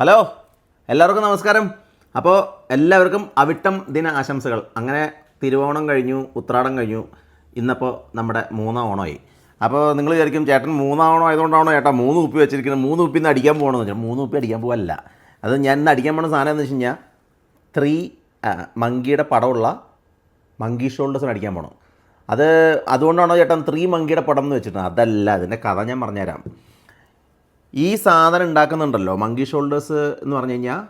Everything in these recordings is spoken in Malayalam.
ഹലോ എല്ലാവർക്കും നമസ്കാരം. അപ്പോൾ എല്ലാവർക്കും അവിട്ടം ദിന ആശംസകൾ. അങ്ങനെ തിരുവോണം കഴിഞ്ഞു ഉത്രാടം കഴിഞ്ഞു. ഇന്നപ്പോൾ നമ്മുടെ മൂന്നാം ഓണമായി അപ്പോൾ നിങ്ങൾ വിചാരിക്കും ചേട്ടൻ മൂന്നാം ഓണം ആയതുകൊണ്ടാണോ ചേട്ടാ മൂന്ന് ഉപ്പി വെച്ചിരിക്കുന്നത്? മൂന്ന് കുപ്പി ഇന്ന് അടിക്കാൻ പോകണമെന്ന് വെച്ചാൽ മൂന്ന് ഉപ്പി അടിക്കാൻ പോകല്ല അത് ഞാൻ ഇന്ന് അടിക്കാൻ പോണ സാധനം എന്ന് വെച്ച് കഴിഞ്ഞാൽ ത്രീ മങ്കിയുടെ പടമുള്ള മങ്കി ഷോൾഡേഴ്സിന് അടിക്കാൻ പോകണം അത് അതുകൊണ്ടാണോ ചേട്ടൻ ത്രീ മങ്കിയുടെ പടം എന്ന് വെച്ചിട്ടുണ്ട് അതല്ല അതിന്റെ കഥ ഞാൻ പറഞ്ഞുതരാം. ഈ സാധനം ഉണ്ടാക്കുന്നുണ്ടല്ലോ മങ്കി ഷോൾഡേഴ്സ് എന്ന് പറഞ്ഞു കഴിഞ്ഞാൽ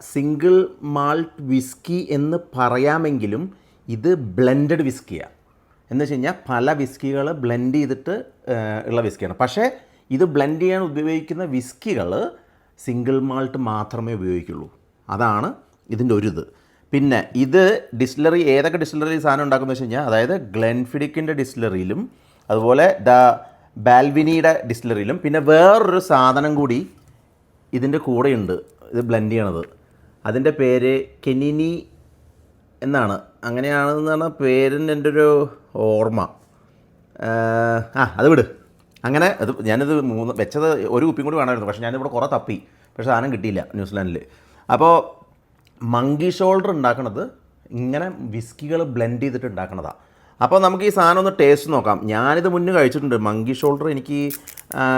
സിംഗിൾ മാൾട്ട് വിസ്കി എന്ന് പറയാമെങ്കിലും ഇത് ബ്ലെൻഡഡ് വിസ്കിയാണ് എന്ന് വെച്ച് കഴിഞ്ഞാൽ പല വിസ്കികൾ ബ്ലെൻഡ് ചെയ്തിട്ട് ഉള്ള വിസ്കിയാണ് പക്ഷേ ഇത് ബ്ലെൻഡ് ചെയ്യാൻ ഉപയോഗിക്കുന്ന വിസ്കികൾ സിംഗിൾ മാൾട്ട് മാത്രമേ ഉപയോഗിക്കുള്ളൂ. അതാണ് ഇതിന്റെ ഒരു ഇത് പിന്നെ ഇത് ഡിസ്റ്റിലറി ഏതൊക്കെ ഡിസ്റ്റിലറി സാധനം ഉണ്ടാക്കുന്നത് വെച്ച് കഴിഞ്ഞാൽ അതായത് ഗ്ലെൻഫിഡിക്കിന്റെ ഡിസ്റ്റിലറിയിലും അതുപോലെ ദ ബാൽവിനിയുടെ ഡിസ്റ്റിലറിയിലും പിന്നെ വേറൊരു സാധനം കൂടി ഇതിന്റെ കൂടെയുണ്ട്. ഇത് ബ്ലെൻഡ് ചെയ്യണത്. അതിന്റെ പേര് കെനിനി എന്നാണ്. അങ്ങനെയാണെന്നാണ് പേരിന്റെ എന്റെ ഒരു ഓർമ്മ. ആ അത് വിട്. അങ്ങനെ അത് ഞാനിത് മൂന്ന് വെച്ചത് ഒരു കുപ്പിയും കൂടി വേണമായിരുന്നു. പക്ഷേ ഞാനിവിടെ കുറേ തപ്പി. പക്ഷേ സാധനം കിട്ടിയില്ല ന്യൂസിലാൻഡിൽ അപ്പോൾ മങ്കി ഷോൾഡർ ഉണ്ടാക്കണത് ഇങ്ങനെ വിസ്കികൾ ബ്ലെൻഡ് ചെയ്തിട്ട് ഉണ്ടാക്കണതാണ് അപ്പോൾ നമുക്ക് ഈ സാധനം ഒന്ന് ടേസ്റ്റ് നോക്കാം. ഞാനിത് മുന്നേ കഴിച്ചിട്ടുണ്ട്. മങ്കി ഷോൾഡർ എനിക്ക്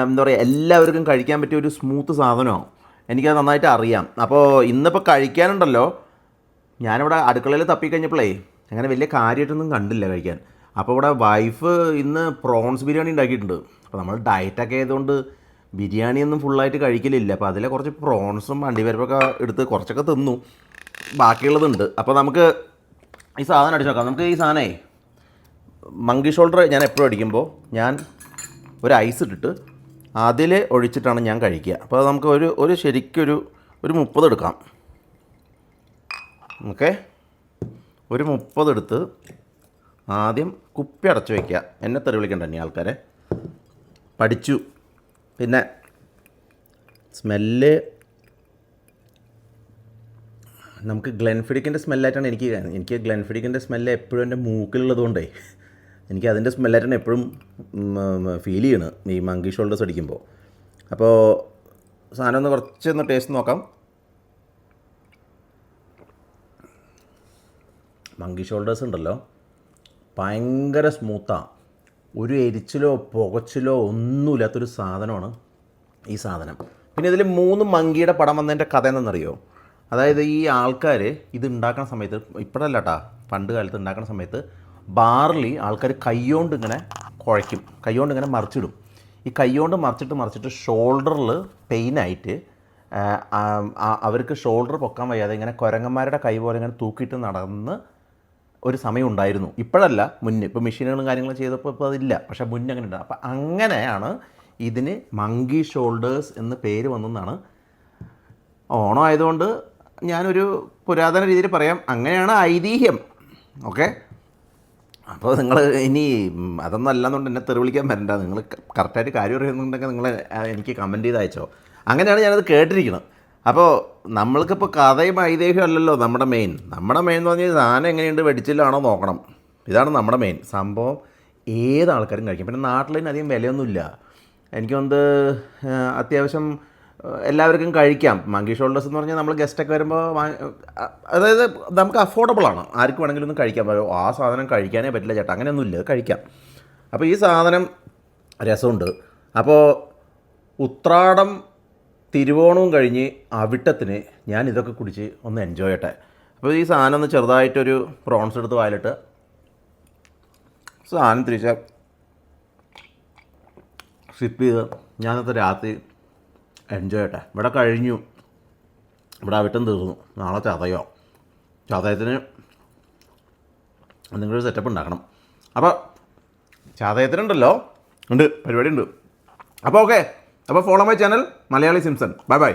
എന്താ പറയുക എല്ലാവർക്കും കഴിക്കാൻ പറ്റിയ ഒരു സ്മൂത്ത് സാധനമാണ്. എനിക്കത് നന്നായിട്ട് അറിയാം. അപ്പോൾ ഇന്നിപ്പോൾ കഴിക്കാനുണ്ടല്ലോ. ഞാനിവിടെ അടുക്കളയിൽ തപ്പിക്കഴിഞ്ഞപ്പോഴേ അങ്ങനെ വലിയ കാര്യമായിട്ടൊന്നും കണ്ടില്ല കഴിക്കാൻ. അപ്പോൾ ഇവിടെ വൈഫ് ഇന്ന് പ്രോൺസ് ബിരിയാണി ഉണ്ടാക്കിയിട്ടുണ്ട്. അപ്പോൾ നമ്മൾ ഡയറ്റൊക്കെ ആയതുകൊണ്ട് ബിരിയാണിയൊന്നും ഫുള്ളായിട്ട് കഴിക്കലില്ല. അപ്പോൾ അതിലെ കുറച്ച് പ്രോൺസും അണ്ടിപരിപ്പൊക്കെ എടുത്ത് കുറച്ചൊക്കെ തിന്നു. ബാക്കിയുള്ളതുണ്ട് അപ്പോൾ നമുക്ക് ഈ സാധനം അടിച്ചു നോക്കാം. നമുക്ക് ഈ സാധനമേ മങ്കി ഷോൾഡർ ഞാൻ എപ്പോഴും അടിക്കുമ്പോൾ ഞാൻ ഒരു ഐസ് ഇട്ടിട്ട് അതിൽ ഒഴിച്ചിട്ടാണ് ഞാൻ കഴിക്കുക. അപ്പോൾ നമുക്ക് ഒരു ഒരു ശരിക്കൊരു ഒരു മുപ്പത് എടുക്കാം. ഓക്കെ ഒരു മുപ്പത് എടുത്ത് ആദ്യം കുപ്പി അടച്ചു വയ്ക്കുക എന്നെ തെറി വിളിക്കണ്ട ഇനി ആൾക്കാരെ. പഠിച്ചു. പിന്നെ സ്മെല്ല് നമുക്ക് ഗ്ലെൻഫിഡിക്കിന്റെ സ്മെല്ലായിട്ടാണ് എനിക്ക് എനിക്ക് ഗ്ലെൻഫിഡിക്കിന്റെ സ്മെല്ല് എപ്പോഴും എന്റെ മൂക്കിലുള്ളതുകൊണ്ടേ. എനിക്ക് അതിന്റെ സ്മെല്ലായിട്ടാണ് എപ്പോഴും ഫീൽ ചെയ്യണ്. ഈ മങ്കി ഷോൾഡേഴ്സ് അടിക്കുമ്പോൾ അപ്പോൾ സാധനം ഒന്ന് കുറച്ചൊന്ന് ടേസ്റ്റ് നോക്കാം. മങ്കി ഷോൾഡേഴ്സ് ഉണ്ടല്ലോ. ഭയങ്കര സ്മൂത്താണ് ഒരു എരിച്ചിലോ പുകച്ചിലോ ഒന്നുമില്ലാത്തൊരു സാധനമാണ് ഈ സാധനം. പിന്നെ ഇതിൽ മൂന്ന് മങ്കിയുടെ പടം വന്നതിന്റെ കഥ എന്തെന്നറിയോ അതായത് ഈ ആൾക്കാർ ഇത് ഉണ്ടാക്കുന്ന സമയത്ത് ഇപ്പോഴല്ല പണ്ട് കാലത്ത് ഉണ്ടാക്കുന്ന സമയത്ത് ബാറിൽ ആൾക്കാർ കൈകൊണ്ട് ഇങ്ങനെ കുഴയ്ക്കും കൈകൊണ്ട് ഇങ്ങനെ മറിച്ചിടും. ഈ കൈകൊണ്ട് മറിച്ചിട്ട് മറിച്ചിട്ട് ഷോൾഡറിൽ പെയിനായിട്ട് അവർക്ക് ഷോൾഡർ പൊക്കാൻ വയ്യാതെ ഇങ്ങനെ കുരങ്ങന്മാരുടെ കൈ പോലെ ഇങ്ങനെ തൂക്കിയിട്ട് നടന്ന് ഒരു സമയം ഉണ്ടായിരുന്നു. ഇപ്പോഴല്ല മുന്നേ ഇപ്പോൾ മെഷീനുകളും കാര്യങ്ങളും ചെയ്തപ്പോൾ ഇപ്പോൾ അതില്ല. പക്ഷേ മുന്നേ അങ്ങനെ ഉണ്ട് അപ്പോൾ അങ്ങനെയാണ് ഇതിന് മങ്കി ഷോൾഡേഴ്സ് എന്ന് പേര് വന്നെന്നാണ് ഓണം ആയതുകൊണ്ട് ഞാനൊരു പുരാതന രീതിയിൽ പറയാം. അങ്ങനെയാണ് ഐതിഹ്യം. ഓക്കെ? അപ്പോൾ നിങ്ങൾ ഇനി അതൊന്നും അല്ലാന്നുകൊണ്ട് എന്നെ തെറിവിളിക്കാൻ വരണ്ട. നിങ്ങൾ കറക്റ്റായിട്ട് കാര്യം അറിയുന്നുണ്ടെങ്കിൽ നിങ്ങൾ എനിക്ക് കമന്റ് ചെയ്ത് അയച്ചോ. അങ്ങനെയാണ് ഞാനത് കേട്ടിരിക്കുന്നത്. അപ്പോൾ നമ്മൾക്കിപ്പോൾ കഥയും ഐതിഹ്യം അല്ലല്ലോ നമ്മുടെ മെയിൻ നമ്മുടെ മെയിൻ എന്ന് പറഞ്ഞാൽ സാധനം എങ്ങനെയുണ്ട് വെടിച്ചില്ലാണോ നോക്കണം. ഇതാണ് നമ്മുടെ മെയിൻ സംഭവം ഏത് ആൾക്കാരും കഴിക്കും. പിന്നെ നാട്ടിൽ തന്നെ അധികം വിലയൊന്നുമില്ല. എനിക്ക് തോന്നുന്നത് അത്യാവശ്യം എല്ലാവർക്കും കഴിക്കാം. മങ്കി ഷോൾഡേഴ്സ് എന്ന് പറഞ്ഞാൽ നമ്മൾ ഗസ്റ്റൊക്കെ വരുമ്പോൾ അതായത് നമുക്ക് അഫോർഡബിൾ ആണ്. ആർക്ക് വേണമെങ്കിലും ഒന്നും കഴിക്കാൻ പറ്റും ആ സാധനം കഴിക്കാനേ പറ്റില്ല ചേട്ടാ. അങ്ങനെയൊന്നുമില്ല കഴിക്കാം. അപ്പോൾ ഈ സാധനം രസമുണ്ട്. അപ്പോൾ ഉത്രാടം തിരുവോണവും കഴിഞ്ഞ് അവിട്ടത്തിന് ഞാൻ ഇതൊക്കെ കുടിച്ച് ഒന്ന് എൻജോയ് ചെയ്യട്ടെ. അപ്പോൾ ഈ സാധനം ഒന്ന് ചെറുതായിട്ടൊരു പ്രോൺസ് എടുത്ത് വായിലിട്ട് സാധനം തിരിച്ച സിപ്പ് ചെയ്ത് ഞാനത്തെ രാത്രി എൻജോയ് ചെയ്യട്ടെ. ഇവിടെ കഴിഞ്ഞു. ഇവിടെ അവിട്ടം തീർന്നു. നാളെ ചതയോ. ചതയത്തിന് എന്തെങ്കിലും സെറ്റപ്പ് ഉണ്ടാക്കണം. അപ്പോൾ ചതയത്തിനുണ്ടല്ലോ. ഉണ്ട്. പരിപാടി ഉണ്ട് അപ്പോൾ ഓക്കെ അപ്പോൾ follow my channel Malayali Simson bye bye